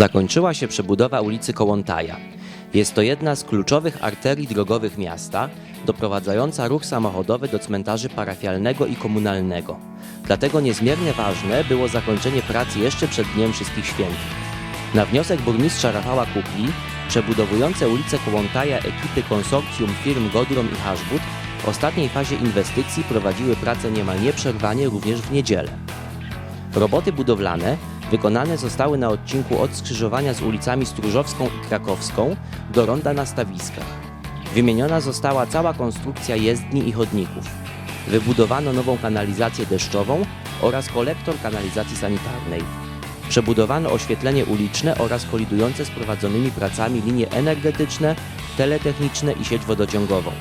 Zakończyła się przebudowa ulicy Kołątaja. Jest to jedna z kluczowych arterii drogowych miasta, doprowadzająca ruch samochodowy do cmentarzy parafialnego i komunalnego. Dlatego niezmiernie ważne było zakończenie pracy jeszcze przed Dniem Wszystkich Świętych. Na wniosek burmistrza Rafała Kukli, przebudowujące ulicę Kołątaja ekipy konsorcjum firm Godron i Haszbud w ostatniej fazie inwestycji prowadziły pracę niemal nieprzerwanie również w niedzielę. Roboty budowlane wykonane zostały na odcinku od skrzyżowania z ulicami Stróżowską i Krakowską do ronda na stawiskach. Wymieniona została cała konstrukcja jezdni i chodników. Wybudowano nową kanalizację deszczową oraz kolektor kanalizacji sanitarnej. Przebudowano oświetlenie uliczne oraz kolidujące z prowadzonymi pracami linie energetyczne, teletechniczne i sieć wodociągową.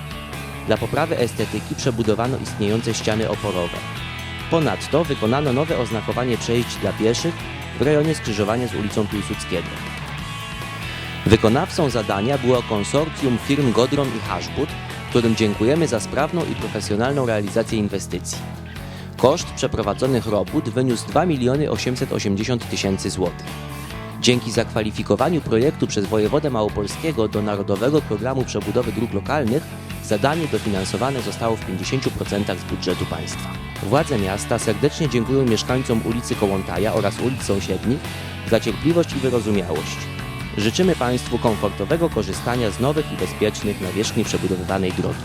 Dla poprawy estetyki przebudowano istniejące ściany oporowe. Ponadto wykonano nowe oznakowanie przejść dla pieszych w rejonie skrzyżowania z ulicą Piłsudskiego. Wykonawcą zadania było konsorcjum firm Godron i Haszbud, którym dziękujemy za sprawną i profesjonalną realizację inwestycji. Koszt przeprowadzonych robót wyniósł 2 miliony 880 tysięcy złotych. Dzięki zakwalifikowaniu projektu przez wojewodę małopolskiego do Narodowego Programu Przebudowy Dróg Lokalnych zadanie dofinansowane zostało w 50% z budżetu państwa. Władze miasta serdecznie dziękują mieszkańcom ulicy Kołątaja oraz ulic sąsiednich za cierpliwość i wyrozumiałość. Życzymy Państwu komfortowego korzystania z nowych i bezpiecznych nawierzchni przebudowywanej drogi.